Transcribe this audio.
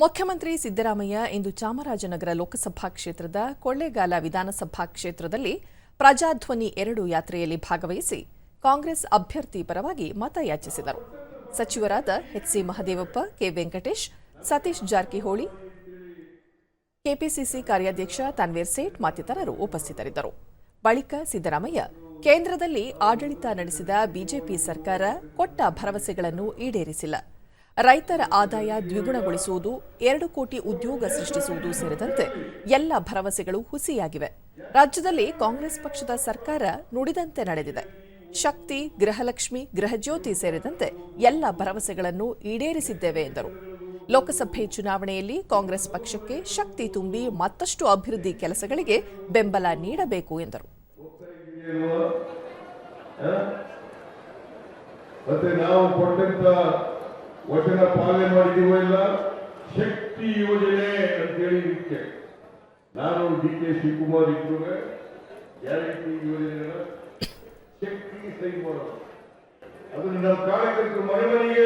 ಮುಖ್ಯಮಂತ್ರಿ ಸಿದ್ದರಾಮಯ್ಯ ಇಂದು ಚಾಮರಾಜನಗರ ಲೋಕಸಭಾ ಕ್ಷೇತ್ರದ ಕೊಳ್ಳೇಗಾಲ ವಿಧಾನಸಭಾ ಕ್ಷೇತ್ರದಲ್ಲಿ ಪ್ರಜಾಧ್ವನಿ ಎರಡು ಯಾತ್ರೆಯಲ್ಲಿ ಭಾಗವಹಿಸಿ ಕಾಂಗ್ರೆಸ್ ಅಭ್ಯರ್ಥಿ ಪರವಾಗಿ ಮತಯಾಚಿಸಿದರು. ಸಚಿವರಾದ HC Mahadevappa, K Venkatesh, Satish Jarkiholi, KPCC ಕಾರ್ಯಾಧ್ಯಕ್ಷ ತನ್ವೀರ್ ಸೇಠ್ ಮತ್ತಿತರರು ಉಪಸ್ಥಿತರಿದ್ದರು. ಬಳಿಕ ಸಿದ್ದರಾಮಯ್ಯ ಕೇಂದ್ರದಲ್ಲಿ ಆಡಳಿತ ನಡೆಸಿದ ಬಿಜೆಪಿ ಸರ್ಕಾರ ಕೊಟ್ಟ ಭರವಸೆಗಳನ್ನು ಈಡೇರಿಸಿಲ್ಲ. ರೈತರ ಆದಾಯ ದ್ವಿಗುಣಗೊಳಿಸುವುದು, ಎರಡು ಕೋಟಿ ಉದ್ಯೋಗ ಸೃಷ್ಟಿಸುವುದು ಸೇರಿದಂತೆ ಎಲ್ಲ ಭರವಸೆಗಳು ಹುಸಿಯಾಗಿವೆ. ರಾಜ್ಯದಲ್ಲಿ ಕಾಂಗ್ರೆಸ್ ಪಕ್ಷದ ಸರ್ಕಾರ ನುಡಿದಂತೆ ನಡೆದಿದೆ. ಶಕ್ತಿ, ಗೃಹಲಕ್ಷ್ಮಿ, ಗೃಹಜ್ಯೋತಿ ಸೇರಿದಂತೆ ಎಲ್ಲ ಭರವಸೆಗಳನ್ನು ಈಡೇರಿಸಿದ್ದೇವೆ ಎಂದರು. ಲೋಕಸಭೆ ಚುನಾವಣೆಯಲ್ಲಿ ಕಾಂಗ್ರೆಸ್ ಪಕ್ಷಕ್ಕೆ ಶಕ್ತಿ ತುಂಬಿ ಮತ್ತಷ್ಟು ಅಭಿವೃದ್ಧಿ ಕೆಲಸಗಳಿಗೆ ಬೆಂಬಲ ನೀಡಬೇಕು ಎಂದರು. ಮತ್ತೆ ನಾವು ಕೊಟ್ಟಂತ ವಚನ ಪಾಲನೆ ಮಾಡಿದೀವೋ ಇಲ್ಲ? ಶಕ್ತಿ ಯೋಜನೆ ಅಂತೇಳಿ ಇದಕ್ಕೆ ನಾನು ಡಿ ಕೆ ಶಿವಕುಮಾರ್ ಇದ್ರು ಗ್ಯಾರಂಟಿ ಯೋಜನೆಗಳ ಶಕ್ತಿ ಸೈ ಮಾಡೋದು ಅದನ್ನು ನಮ್ಮ ಕಾರ್ಯಕರ್ತರು ಮನೆ ಮನೆಗೆ